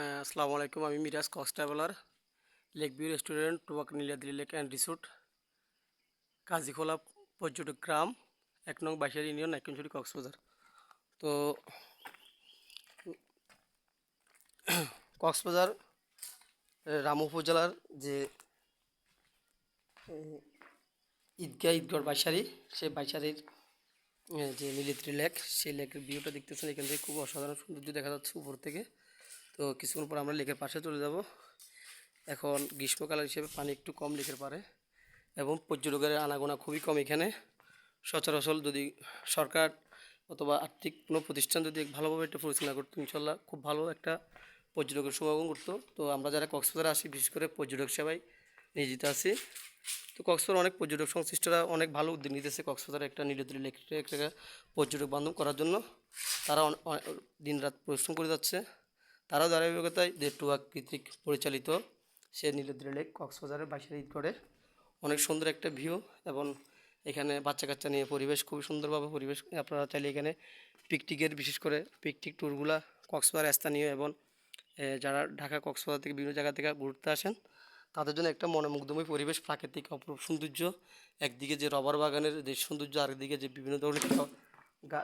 আসসালামু আলাইকুম, আমি Miraj Cox traveller lake view restaurant টুবাক Niladri lake and resort, Kajikhola পর্যটক গ্রাম, এক নং বাইশের ইউনিয়ন নাইকুনছড়ি কক্সবাজার। তো, কক্সবাজার রাম উপজেলার যে ঈদগাহ ঈদগড় বাইশারি সেই বাইশারির যে নীলিত্রি লেক, সেই লেকের ভিউটা দেখতেছেন, এখান থেকে খুব অসাধারণ সৌন্দর্য দেখা যাচ্ছে উপর থেকে। তো কিছুক্ষণ পর আমরা লেকের পাশে চলে যাব। এখন গ্রীষ্মকাল হিসেবে পানি একটু কম লেকের পারে এবং পর্যটকের আনাগোনা খুবই কম এখানে। সচরাচর যদি সরকার অথবা আর্থিক কোনো প্রতিষ্ঠান যদি ভালোভাবে একটা পরিচালনা করতো, ইনশাল্লাহ খুব ভালো একটা পর্যটকের সমাগম করতো। তো আমরা যারা কক্সবাজারে আসি বিশেষ করে পর্যটক সেবায় নিয়োজিত আছি, তো কক্সবাজার অনেক পর্যটক সংশ্লিষ্টরা অনেক ভালো উদ্যোগ নিতেছে কক্সবাজারে একটা নীলদ্রি লেককে একটা পর্যটক বান্ধব করার জন্য। তারা দিন রাত পরিশ্রম করে যাচ্ছে। তারাও ধারাবাহিকতায় যে টুয়াক কৃত্রিক পরিচালিত। সে নীলদ্রি লেক, কক্সবাজারের বাইশের করে অনেক সুন্দর একটা ভিউ এবং এখানে বাচ্চা কাচ্চা নিয়ে পরিবেশ খুবই সুন্দরভাবে পরিবেশ। আপনারা চাইলে এখানে পিকনিকের বিশেষ করে পিকনিক ট্যুরগুলা কক্সবাজার স্থানীয় এবং যারা ঢাকা, কক্সবাজার থেকে বিভিন্ন জায়গা থেকে ঘুরতে আসেন, তাদের জন্য একটা মনোমুগ্ধময় পরিবেশ, প্রাকৃতিক অপরূপ সৌন্দর্য। একদিকে যে রবার বাগানের যে সৌন্দর্য, আরেকদিকে যে বিভিন্ন ধরনের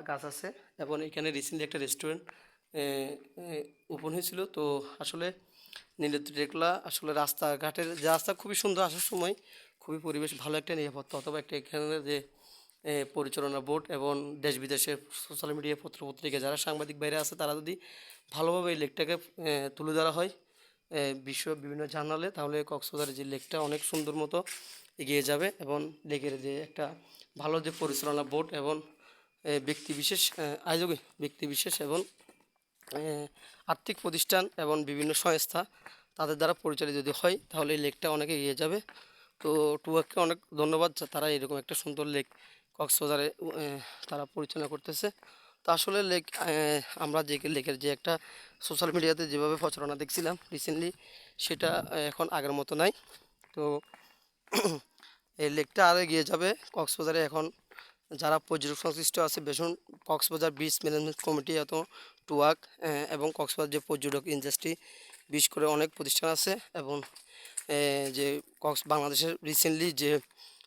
গাছ আছে এবং এখানে রিসেন্টলি একটা রেস্টুরেন্ট ওপেন হয়েছিল। তো আসলে নীলত্রি রেখলা আসলে রাস্তাঘাটের যে রাস্তা খুবই সুন্দর আসার সময় খুবই পরিবেশ ভালো একটা নিরাপত্তা অথবা একটা এখানে যে পরিচালনা বোর্ড এবং দেশ বিদেশের সোশ্যাল মিডিয়া পত্র পত্রিকা যারা সাংবাদিক বাইরে আছে তারা যদি ভালোভাবে এই লেকটাকে তুলে ধরা হয় বিশ্ব বিভিন্ন জার্নালে তাহলে কক্সবাজারের যে লেকটা অনেক সুন্দর মতো এগিয়ে যাবে এবং লেকের যে একটা ভালো যে পরিচালনা বোর্ড এবং এ, ব্যক্তি বিশেষ এ, আয়োজক ব্যক্তি বিশেষ এবং আর্থিক প্রতিষ্ঠান এবং বিভিন্ন সংস্থা তাদের দ্বারা পরিচালিত যদি হয়, তাহলে এই লেকটা অনেক এগিয়ে যাবে। তো টুয়াককে অনেক ধন্যবাদ তারা এরকম একটা সুন্দর লেক কক্সবাজারে তারা পরিচালনা করতেছে। তো আসলে লেক আমরা যে লেকের যে একটা সোশ্যাল মিডিয়াতে যেভাবে প্রচারণা দেখছিলাম রিসেন্টলি সেটা এখন আগের মতো নাই। তো এই লেকটা আরও এগিয়ে যাবে। কক্সবাজারে এখন যারা পর্যটক সংশ্লিষ্ট আছে বেসন কক্সবাজার বিচ ম্যানেজমেন্ট কমিটি এত টুয়াক আহ, এবং কক্সবাজার যে পর্যটক ইন্ডাস্ট্রি বিশেষ করে অনেক প্রতিষ্ঠান আছে এবং যে কক্স বাংলাদেশের রিসেন্টলি যে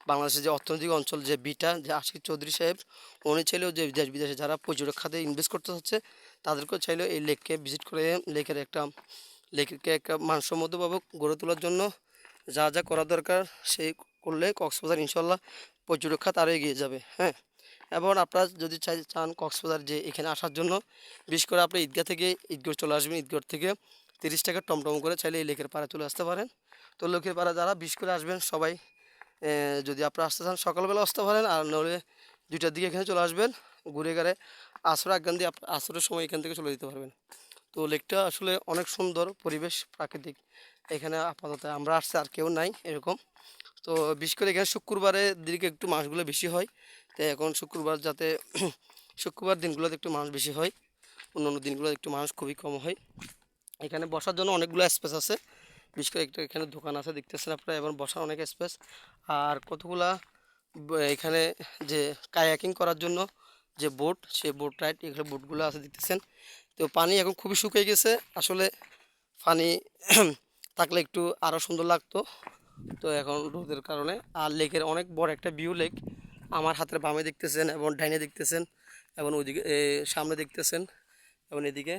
বাংলাদেশের যে অর্থনৈতিক অঞ্চল যে বিটা যে আশিক চৌধুরী সাহেব উনি চাইলেও যে দেশ বিদেশে যারা পর্যটক খাতে ইনভেস্ট করতে হচ্ছে তাদেরকেও চাইলেও এই লেককে ভিজিট করে লেকের একটা লেককে একটা মানসম্মতভাবে গড়ে তোলার জন্য যা যা করা দরকার সেই করলে কক্সবাজার ইনশাল্লাহ পর্যটক খাত আরও এগিয়ে যাবে হ্যাঁ। এবং আপনারা যদি চাই, চান কক্সবাজার যে এখানে আসার জন্য, বিশেষ করে আপনি ঈদগাহ থেকে ঈদগড় চলে আসবেন ঈদগড় থেকে তিরিশ টাকা টমটম করে চাইলে এই লেকের পাড়ে চলে আসতে পারেন। তো লেকের পাড়া যারা বিশেষ করে আসবেন সবাই যদি আপনারা আসতে চান, সকালবেলা আসতে পারেন আর নাহলে দুইটার দিকে এখানে চলে আসবেন, ঘুরে গেলে আসর আগান দিয়ে আসরের সময় এখান থেকে চলে যেতে পারবেন। তো লেকটা আসলে অনেক সুন্দর পরিবেশ, প্রাকৃতিক। এখানে আপাতত আমরা আসছে আর কেউ নাই এরকম। তো বিশেষ করে এখানে শুক্রবারের দিকে একটু মাছগুলো বেশি হয়। তো এখন শুক্রবার যাতে শুক্রবার দিনগুলোতে একটু মানুষ বেশি হয় অন্য অন্য দিনগুলোতে একটু মানুষ খুবই কম হয়। এখানে বসার জন্য অনেকগুলো স্পেস আছে, বিশেষ করে একটা এখানে দোকান আছে, দেখতেছেন আপনারা এবং বসার অনেক স্পেস আর কতগুলা এখানে যে কায়াকিং করার জন্য যে বোট সেই বোট রাইড এখানে বোটগুলো আছে, দেখতেছেন। তো পানি এখন খুবই শুকিয়ে গেছে, আসলে পানি থাকলে একটু আরও সুন্দর লাগতো। তো এখন রোদের কারণে, আর লেকের অনেক বড় একটা ভিউ লেক আমার হাতের বামে দেখতেছেন এবং ডাইনে দেখতেছেন এবং ওইদিকে সামনে দেখতেছেন এবং এদিকে।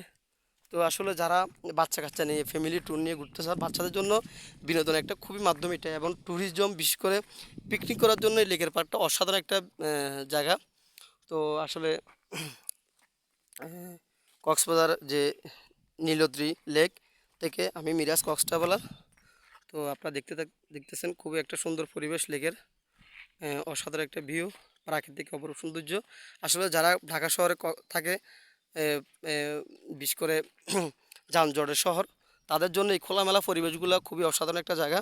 তো আসলে যারা বাচ্চা কাচ্চা নিয়ে ফ্যামিলি ট্যুর নিয়ে ঘুরতে চান বাচ্চাদের জন্য বিনোদন একটা খুবই মাধ্যম এটা এবং ট্যুরিজম বিশেষ করে পিকনিক করার জন্য এই লেকের পার্কটা অসাধারণ একটা জায়গা। তো আসলে কক্সবাজার যে নীলদ্রি লেক থেকে আমি মিরাজ কক্স ট্রাভেলার। তো আপনারা দেখতে দেখতেছেন খুবই একটা সুন্দর পরিবেশ লেকের অসাধারণ একটা ভিউ প্রাকৃতিক অপরূপ সৌন্দর্য। আসলে যারা ঢাকা শহরে থাকে বিশেষ করে যানজটের শহর, তাদের জন্য এই খোলামেলা পরিবেশগুলো খুবই অসাধারণ একটা জায়গা।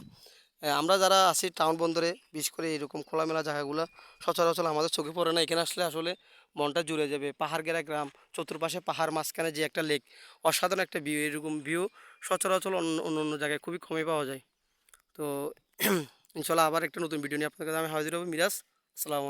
আমরা যারা আছি টাউন বন্দরে, বিশেষ করে এরকম খোলামেলা জায়গাগুলো, সচরাচর আমাদের চোখে পড়ে না। এখানে আসলে আসলে মনটা জুড়ে যাবে। পাহাড় গেরা গ্রাম, চতুর্পাশে পাহাড় মাঝখানে যে একটা লেক অসাধারণ একটা ভিউ এরকম ভিউ সচরাচর অন্য অন্য জায়গায় খুবই কমে পাওয়া যায়। তো ইনশাল্লাহ আবার একটা নতুন ভিডিও নিয়ে আপনাদের কাছে আমি হাজির হব। মিরাজ আসসালামু আলাইকুম।